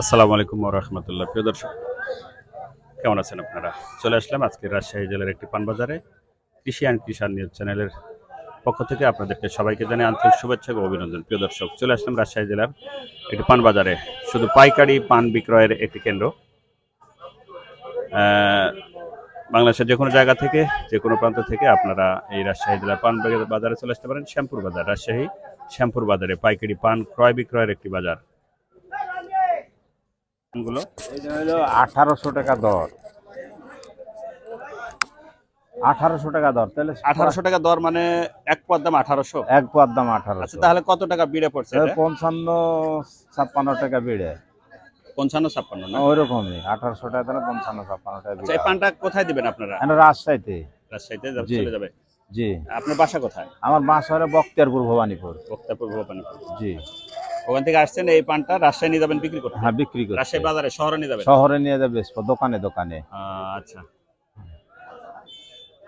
আসসালামু আলাইকুম রহমতুল্লাহ। প্রিয় দর্শক, কেমন আছেন আপনারা? চলে আসলাম আজকে রাজশাহী জেলার একটি পান বাজারে কৃষি অ্যান্ড কিষান নিউজ চ্যানেলের পক্ষ থেকে আপনাদেরকে সবাইকে জানাই আন্তরিক শুভেচ্ছা ও অভিনন্দন। প্রিয় দর্শক, চলে আসলাম রাজশাহী জেলার একটি পান বাজারে শুধু পাইকারি পান বিক্রয়ের একটি কেন্দ্র। বাংলাদেশের যে কোনো জায়গা থেকে, যে কোনো প্রান্ত থেকে আপনারা এই রাজশাহী জেলার পান বাজারে চলে আসতে পারেন। শ্যামপুর বাজার, রাজশাহী শ্যামপুর বাজারে পাইকারি পান ক্রয় বিক্রয়ের একটি বাজার। গুলো? হলো আঠারোশো টাকা দর। আঠারোশো টাকা দর তাহলে আঠারোশো টাকা দর মানে এক পদ দাম আঠারোশো? এক পদ দাম আচ্ছা তাহলে কত টাকা বিড়ে পড়ছে পঞ্চান্ন ছাপ্পান্ন টাকা বেড়ে। পঞ্চান্ন ছাপ্পান্ন না? আঠারোশো টাকা তাহলে পঞ্চান্ন ছাপ্পান্ন টাকা আচ্ছা এই পানটা কোথায় দিবেন আপনারা? রাজশাহীতে। রাজশাহীতে জি। চলে যাবে। জি। আপনার বাসা কোথায়? আমার বাসা হলো বক্তিয়ারপুর ভবানীপুর। বক্তাপুর ভবানীপুর। জি। ওখান থেকে আসছেন এই পানটা রাজশাহী নিয়ে যাবেন বিক্রি করতে? হ্যাঁ বিক্রি করতে। রাজশাহী বাজারে শহরে নিয়ে যাবেন? শহরে নিয়ে যাবে দোকানে দোকানে। আচ্ছা।